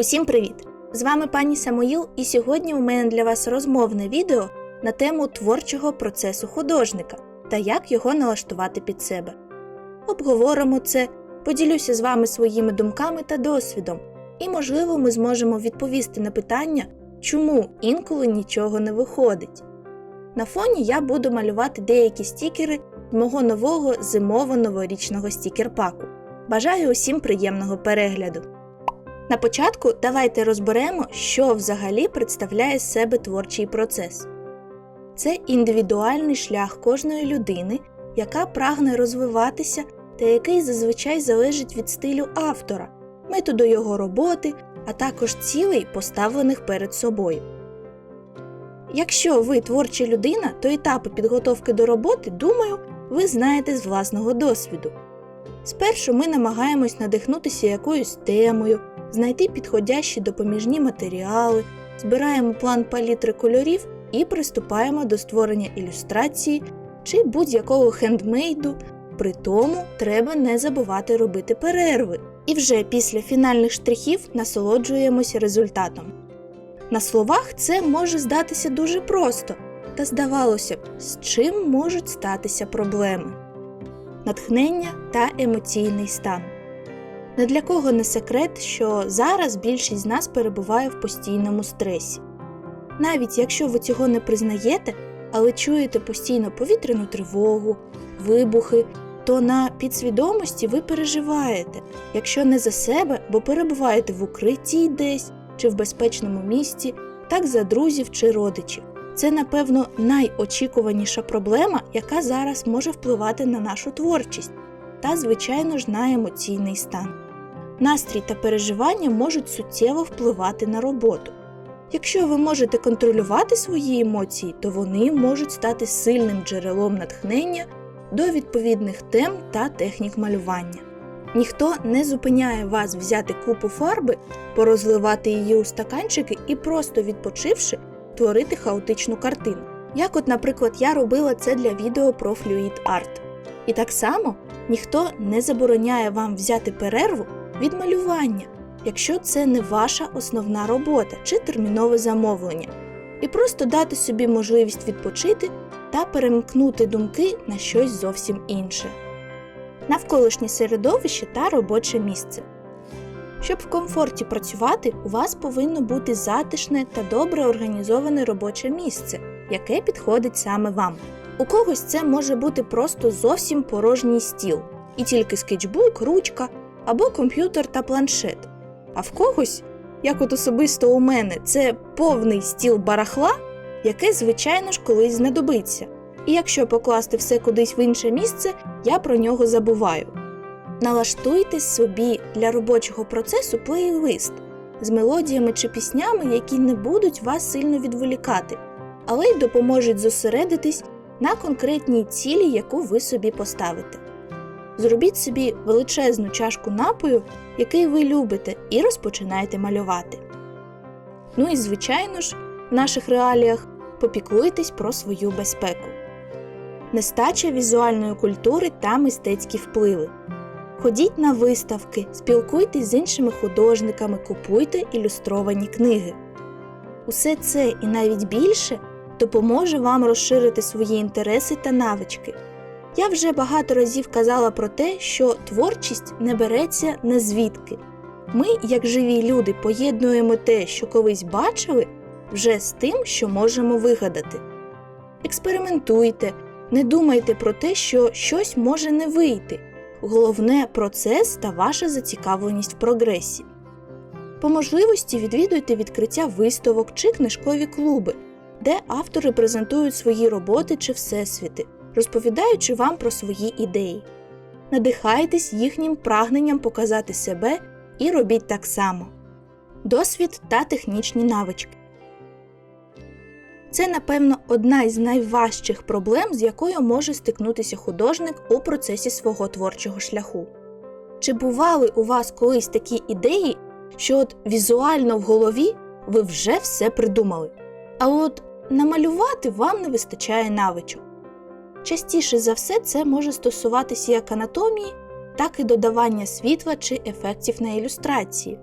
Усім привіт! З вами пані Самоїл, і сьогодні у мене для вас розмовне відео на тему творчого процесу художника та як його налаштувати під себе. Обговоримо це, поділюся з вами своїми думками та досвідом, і, можливо, ми зможемо відповісти на питання, чому інколи нічого не виходить. На фоні я буду малювати деякі стікери з мого нового зимово-новорічного стікер-паку. Бажаю усім приємного перегляду! На початку давайте розберемо, що взагалі представляє з себе творчий процес. Це індивідуальний шлях кожної людини, яка прагне розвиватися та який зазвичай залежить від стилю автора, методу його роботи, а також цілей, поставлених перед собою. Якщо ви творча людина, то етапи підготовки до роботи, думаю, ви знаєте з власного досвіду. Спершу ми намагаємось надихнутися якоюсь темою, знайти підходящі допоміжні матеріали, збираємо план палітри кольорів і приступаємо до створення ілюстрації чи будь-якого хендмейду. При тому треба не забувати робити перерви. І вже після фінальних штрихів насолоджуємося результатом. На словах це може здатися дуже просто, та здавалося б, з чим можуть статися проблеми. Натхнення та емоційний стан. Не для кого не секрет, що зараз більшість з нас перебуває в постійному стресі. Навіть якщо ви цього не признаєте, але чуєте постійно повітряну тривогу, вибухи, то на підсвідомості ви переживаєте, якщо не за себе, бо перебуваєте в укритті десь чи в безпечному місці, так за друзів чи родичів. Це, напевно, найочікуваніша проблема, яка зараз може впливати на нашу творчість та, звичайно ж, на емоційний стан. Настрій та переживання можуть суттєво впливати на роботу. Якщо ви можете контролювати свої емоції, то вони можуть стати сильним джерелом натхнення до відповідних тем та технік малювання. Ніхто не зупиняє вас взяти купу фарби, порозливати її у стаканчики і просто відпочивши, творити хаотичну картину. Як, от, наприклад, я робила це для відео про Fluid Art. І так само ніхто не забороняє вам взяти перерву від малювання, якщо це не ваша основна робота чи термінове замовлення, і просто дати собі можливість відпочити та перемкнути думки на щось зовсім інше. Навколишнє середовище та робоче місце. Щоб в комфорті працювати, у вас повинно бути затишне та добре організоване робоче місце, яке підходить саме вам. У когось це може бути просто зовсім порожній стіл, і тільки скетчбук, ручка або комп'ютер та планшет. А в когось, як от особисто у мене, це повний стіл барахла, яке, звичайно ж, колись знадобиться. І якщо покласти все кудись в інше місце, я про нього забуваю. Налаштуйте собі для робочого процесу плейлист з мелодіями чи піснями, які не будуть вас сильно відволікати, але й допоможуть зосередитись на конкретній цілі, яку ви собі поставите. Зробіть собі величезну чашку напою, який ви любите, і розпочинайте малювати. Ну і, звичайно ж, в наших реаліях попіклуйтесь про свою безпеку. Нестача візуальної культури та мистецькі впливи. Ходіть на виставки, спілкуйтесь з іншими художниками, купуйте ілюстровані книги. Усе це і навіть більше допоможе вам розширити свої інтереси та навички. Я вже багато разів казала про те, що творчість не береться не звідки. Ми, як живі люди, поєднуємо те, що колись бачили, вже з тим, що можемо вигадати. Експериментуйте, не думайте про те, що щось може не вийти. Головне процес та ваша зацікавленість в прогресі. По можливості відвідуйте відкриття виставок чи книжкові клуби, де автори презентують свої роботи чи всесвіти, розповідаючи вам про свої ідеї. Надихайтесь їхнім прагненням показати себе і робіть так само. Досвід та технічні навички. Це, напевно, одна із найважчих проблем, з якою може стикнутися художник у процесі свого творчого шляху. Чи бували у вас колись такі ідеї, що от візуально в голові ви вже все придумали, а от намалювати вам не вистачає навичок? Частіше за все це може стосуватися як анатомії, так і додавання світла чи ефектів на ілюстрації.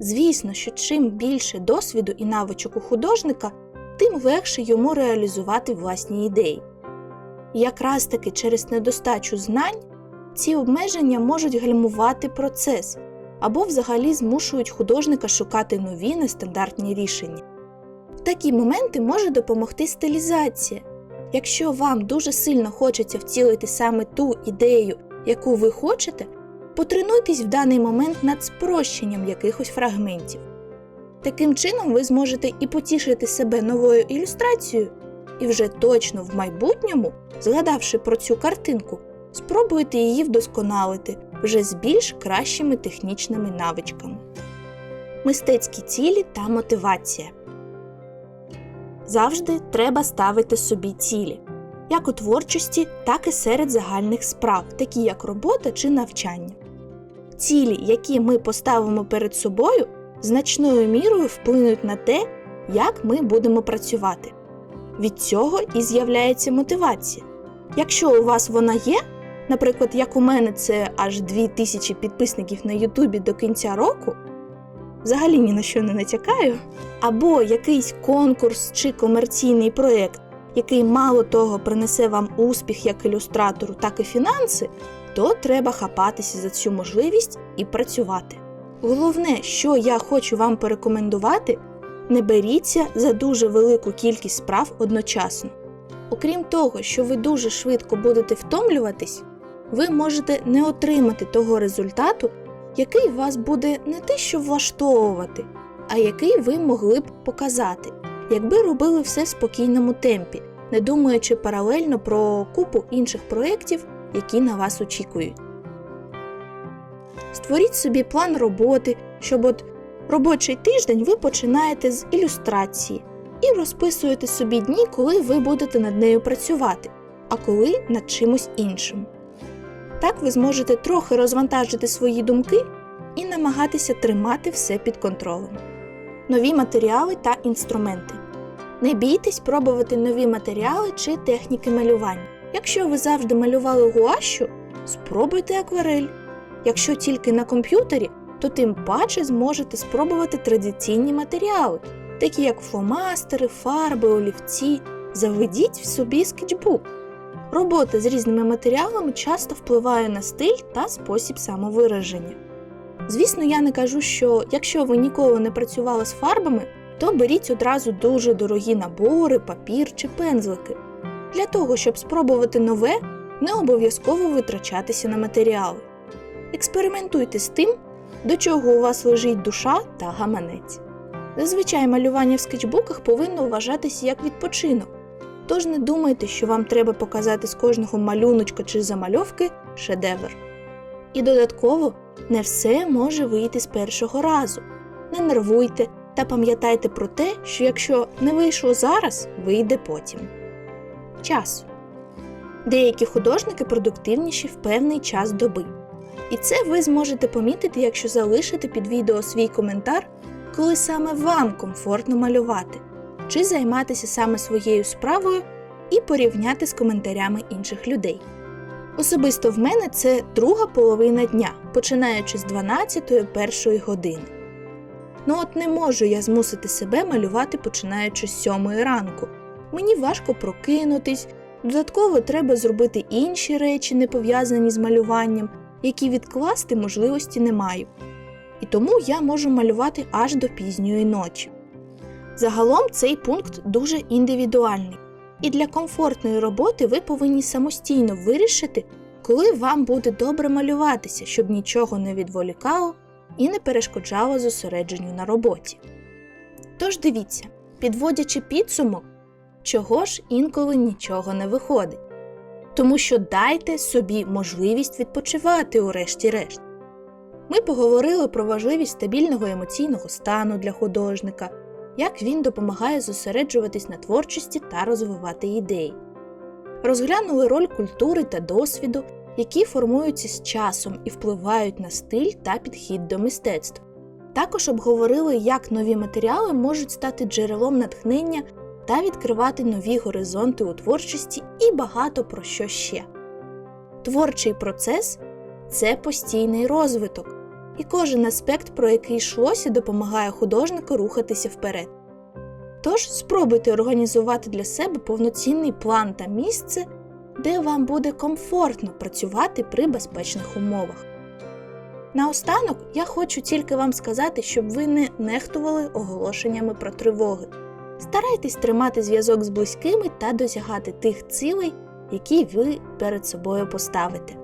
Звісно, що чим більше досвіду і навичок у художника, тим легше йому реалізувати власні ідеї. Якраз таки через недостачу знань ці обмеження можуть гальмувати процес або взагалі змушують художника шукати нові нестандартні рішення. В такі моменти може допомогти стилізація. Якщо вам дуже сильно хочеться втілити саме ту ідею, яку ви хочете, потренуйтесь в даний момент над спрощенням якихось фрагментів. Таким чином ви зможете і потішити себе новою ілюстрацією, і вже точно в майбутньому, згадавши про цю картинку, спробуйте її вдосконалити вже з більш кращими технічними навичками. Мистецькі цілі та мотивація. Завжди треба ставити собі цілі, як у творчості, так і серед загальних справ, такі як робота чи навчання. Цілі, які ми поставимо перед собою, значною мірою вплинуть на те, як ми будемо працювати. Від цього і з'являється мотивація. Якщо у вас вона є, наприклад, як у мене це аж 2000 підписників на Ютубі до кінця року, взагалі ні на що не натякаю, або якийсь конкурс чи комерційний проєкт, який мало того принесе вам успіх як ілюстратору, так і фінанси, то треба хапатися за цю можливість і працювати. Головне, що я хочу вам порекомендувати, не беріться за дуже велику кількість справ одночасно. Окрім того, що ви дуже швидко будете втомлюватись, ви можете не отримати того результату, який вас буде не те, що влаштовувати, а який ви могли б показати, якби робили все в спокійному темпі, не думаючи паралельно про купу інших проєктів, які на вас очікують. Створіть собі план роботи, щоб от робочий тиждень ви починаєте з ілюстрації і розписуєте собі дні, коли ви будете над нею працювати, а коли над чимось іншим. Так ви зможете трохи розвантажити свої думки і намагатися тримати все під контролем. Нові матеріали та інструменти. Не бійтесь пробувати нові матеріали чи техніки малювання. Якщо ви завжди малювали гуашю, спробуйте акварель. Якщо тільки на комп'ютері, то тим паче зможете спробувати традиційні матеріали, такі як фломастери, фарби, олівці. Заведіть в собі скетчбук. Робота з різними матеріалами часто впливає на стиль та спосіб самовираження. Звісно, я не кажу, що якщо ви ніколи не працювали з фарбами, то беріть одразу дуже дорогі набори, папір чи пензлики. Для того, щоб спробувати нове, не обов'язково витрачатися на матеріали. Експериментуйте з тим, до чого у вас лежить душа та гаманець. Зазвичай малювання в скетчбуках повинно вважатися як відпочинок, тож не думайте, що вам треба показати з кожного малюночка чи замальовки шедевр. І додатково не все може вийти з першого разу. Не нервуйте та пам'ятайте про те, що якщо не вийшло зараз, вийде потім. Час. Деякі художники продуктивніші в певний час доби. І це ви зможете помітити, якщо залишите під відео свій коментар, коли саме вам комфортно малювати, чи займатися саме своєю справою і порівняти з коментарями інших людей. Особисто в мене це друга половина дня, починаючи з 12-1 години. Ну от не можу я змусити себе малювати починаючи з 7 ранку. Мені важко прокинутись, додатково треба зробити інші речі, не пов'язані з малюванням, які відкласти можливості не маю. І тому я можу малювати аж до пізньої ночі. Загалом цей пункт дуже індивідуальний, і для комфортної роботи ви повинні самостійно вирішити, коли вам буде добре малюватися, щоб нічого не відволікало і не перешкоджало зосередженню на роботі. Тож дивіться, підводячи підсумок, чого ж інколи нічого не виходить. Тому що дайте собі можливість відпочивати урешті-решт. Ми поговорили про важливість стабільного емоційного стану для художника, як він допомагає зосереджуватись на творчості та розвивати ідеї. Розглянули роль культури та досвіду, які формуються з часом і впливають на стиль та підхід до мистецтва. Також обговорили, як нові матеріали можуть стати джерелом натхнення та відкривати нові горизонти у творчості і багато про що ще. Творчий процес це постійний розвиток, і кожен аспект, про який йшлося, допомагає художнику рухатися вперед. Тож спробуйте організувати для себе повноцінний план та місце, де вам буде комфортно працювати при безпечних умовах. Наостанок я хочу тільки вам сказати, щоб ви не нехтували оголошеннями про тривоги. Старайтесь тримати зв'язок з близькими та досягати тих цілей, які ви перед собою поставите.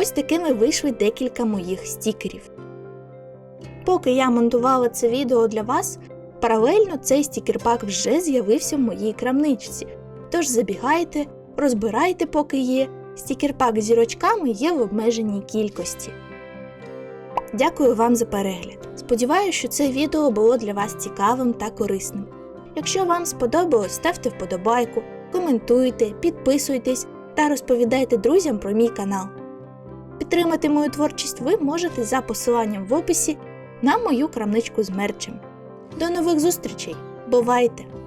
Ось такими вийшли декілька моїх стікерів. Поки я монтувала це відео для вас, паралельно цей стікерпак вже з'явився в моїй крамничці. Тож забігайте, розбирайте, поки є. Стікерпак з зірочками є в обмеженій кількості. Дякую вам за перегляд. Сподіваюся, що це відео було для вас цікавим та корисним. Якщо вам сподобалось, ставте вподобайку, коментуйте, підписуйтесь та розповідайте друзям про мій канал. Підтримати мою творчість ви можете за посиланням в описі на мою крамничку з мерчем. До нових зустрічей! Бувайте!